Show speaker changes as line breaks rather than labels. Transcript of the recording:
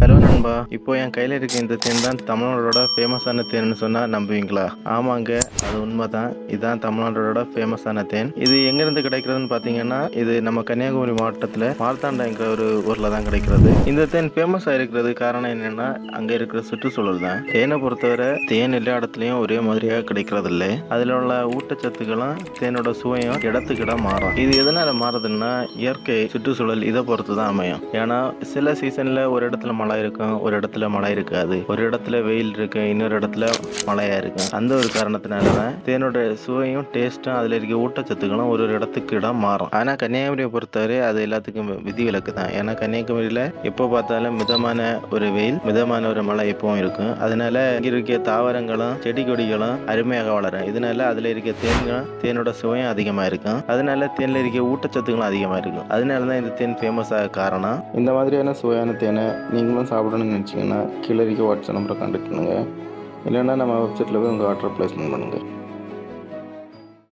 Hello நண்பா இப்போ என் கையில் இருக்க இந்த தேன் தான் தமிழ்நாடோட ஃபேமஸான தேன்னு சொன்னால் நம்புவீங்களா? ஆமாங்க அது உண்மை தான் இதுதான் தமிழ்நாடோட ஃபேமஸான தேன். இது எங்கேருந்து கிடைக்கிறதுன்னு பார்த்தீங்கன்னா இது நம்ம கன்னியாகுமரி மாவட்டத்தில் மார்த்தாண்டங்கிற ஒரு ஊரில் தான் கிடைக்கிறது. இந்த தேன் ஃபேமஸ் ஆகிருக்கிறது காரணம் என்னென்னா அங்கே இருக்கிற சுற்றுச்சூழல் தான். தேனை பொறுத்தவரை தேன் எல்லா இடத்துலையும் ஒரே மாதிரியாக கிடைக்கிறது இல்லை அதில் உள்ள ஊட்டச்சத்துக்களும் தேனோட சுவையும் இடத்துக்கு இடம் மாறும். இது எதனால் மாறுதுன்னா இயற்கை சுற்றுச்சூழல் இதை பொறுத்து தான் அமையும். ஏன்னா சில சீசனில் ஒரு இடத்துல மழை இருக்கும் ஒரு இடத்துல மழை இருக்காது. ஒரு இடத்துல வெயில் இருக்கும் இன்னொரு இடத்துல மழையா இருக்கும் அந்த ஒரு காரணத்தினால தான் தேனோட சுவையும் டேஸ்ட்டும் அதில் இருக்க ஊட்டச்சத்துக்களும் ஒரு ஒரு இடத்துக்கு இடம் மாறும். ஆனால் கன்னியாகுமரியை பொறுத்தவரை அது எல்லாத்துக்கும் விதிவிலக்கு தான். ஏன்னா கன்னியாகுமரியில் எப்போ பார்த்தாலும் மிதமான ஒரு வெயில் மிதமான ஒரு மழை எப்பவும் இருக்கும். அதனால இங்கே இருக்க தாவரங்களும் செடி கொடிகளும் அருமையாக வளரும். இதனால அதில் இருக்க தேன்களும் தேனோட சுவையும் அதிகமாக இருக்கும். அதனால தேனில் இருக்க ஊட்டச்சத்துக்களும் அதிகமாக இருக்கும். அதனால தான் இந்த தேன் ஃபேமஸாக காரணம். இந்த மாதிரியான சுவையான தேனை நீங்களும் சாப்பிடணும்னு நினச்சிங்கன்னா கீழே இருக்க வாட்ஸ்அப் நம்பரை கான்டாக்ட் பண்ணுங்கள் இல்லைன்னா நம்ம வெப்சைட்டில் போய் உங்கள் ஆர்டர் ப்ளேஸ்மெண்ட் பண்ணுங்கள்